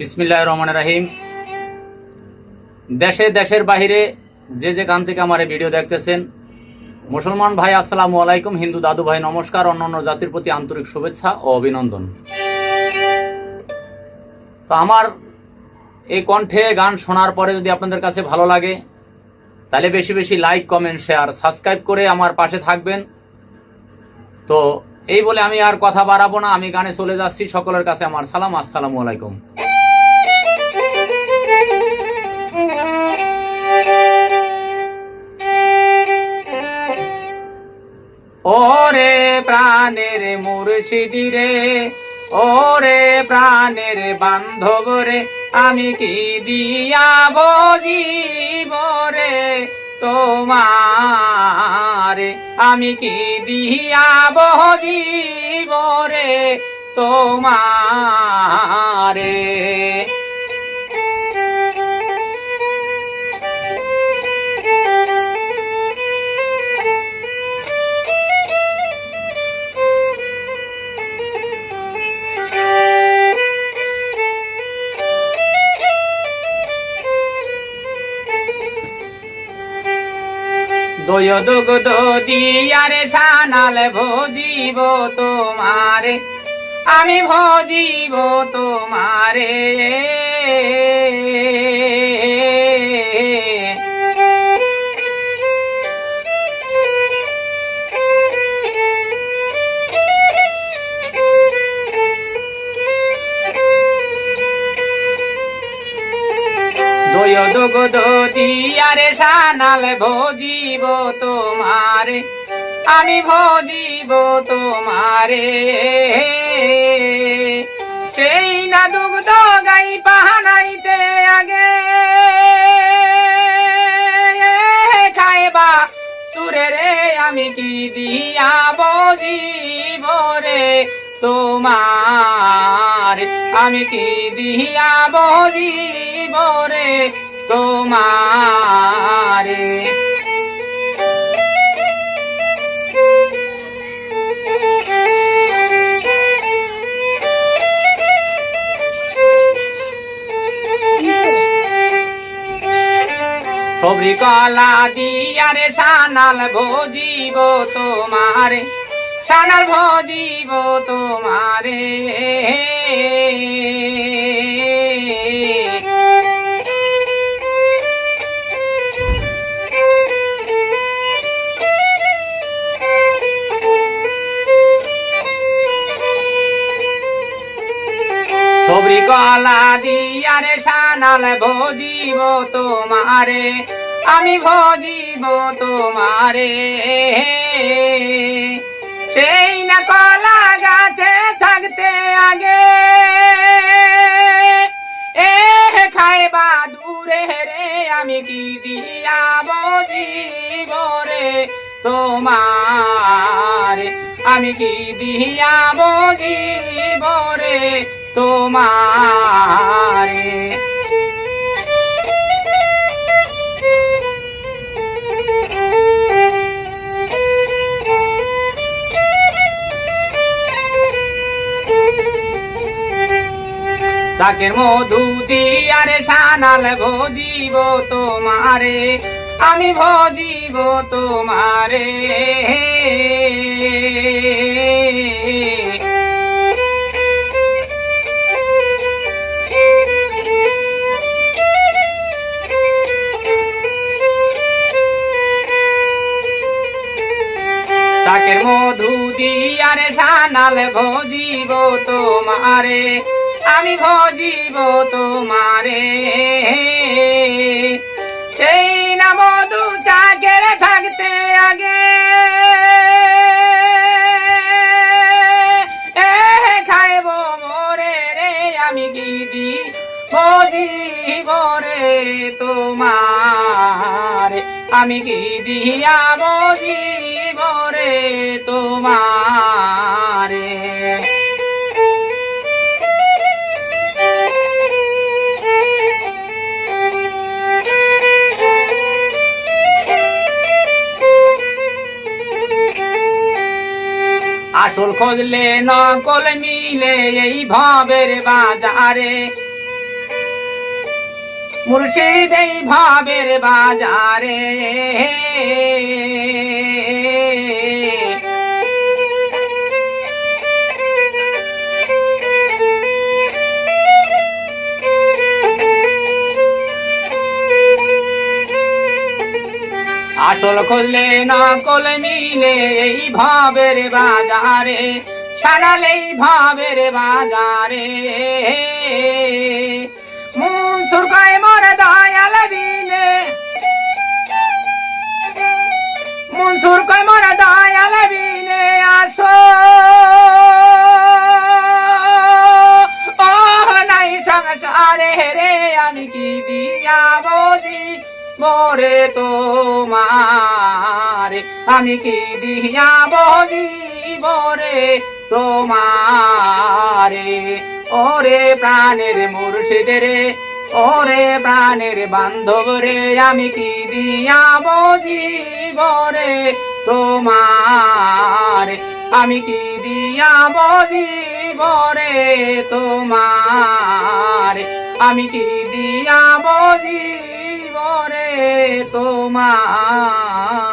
বিসমিল্লাহ রহমান রাহিম। দেশে, দেশের বাহিরে যে যে যেখান থেকে আমার ভিডিও দেখতেছেন, মুসলমান ভাই, আসসালামু আলাইকুম, হিন্দু দাদু ভাই, নমস্কার, অন্যান্য জাতির প্রতি আন্তরিক শুভেচ্ছা ও অভিনন্দন। তো আমার এই কণ্ঠে গান শোনার পরে যদি আপনাদের কাছে ভালো লাগে, তাহলে বেশি বেশি লাইক, কমেন্ট, শেয়ার, সাবস্ক্রাইব করে আমার পাশে থাকবেন। তো এই বলে আমি আর কথা বাড়াবো না, আমি গানে চলে যাচ্ছি, সকলের কাছে আমার সালাম, আসসালামু আলাইকুম। ওরে প্রাণের মুর্শিদি রে, ওরে প্রাণের বান্ধব রে, আমি কি দিয়া বজিব রে তোমারে? আমি কি দিয়া বজিব রে তোমারে? দয় দুগ্ধ দিয়ারে সানাল ভজিব তোমারে। আমি ভজিব তোমারে। দিয়ারে সানাল ভজিব তোমারে, আমি ভজিব তোমারে। সেই না দুগ্ধ গাই পাহানাইতে আগে, খাইবা সুরে রে, আমি কি দিয়া বজিব রে তোমার? আমি কি দিয়া বজিব রে তোমারে। সবরি কলা দিয়ারে সানাল ভজিব তোমারে সানাল ভজিব তোমারে। সবরি কলা দিয়ারে সানাল ভজিব তোমারে, আমি ভজিব তোমারে। সেই না কলা গাছে থাকতে আগে, এ খাইবা দূরে রে, আমি কি দিয়া বজিব রে তোমার? আমি কি দিয়া বজিব রে তোমারে। চাকের মধু দিয়ারে সানাল ভজিব তোমারে আমি ভজিব তোমারে। সানাল ভজিব তোমারে, আমি ভজিব তোমারে। সেই না মধু চাকের থাকতে আগে। মোরে রে, আমি গিদি ভজিব রে আমি কি দিয়া বজিব রে তোমারে। আসল খুঁজলে নকল মিলে এই ভাবের বাজারে। মুর্শিদ এই ভাবের বাজারে। আসল খুললে নকল মিলে এই ভাবের বাজারে সানালে এই ভাবের বাজারে। মন সুরকায় মর দয়াল বিনে মন সুরকায় মর দয়াল বিনে আসো। ও নাই সংসারে রে আমি কি দিয়া বজি মরে তোমার, আমি কি দিয়া বজি মরে তোমারে? ওরে প্রাণের মুর্শিদ রে, ওরে প্রাণের বান্ধব রে, আমি কি দিয়া বজি মরে তোমার? আমি কি দিয়া বজি মরে তোমার? আমি কি দিয়া মরে তোমার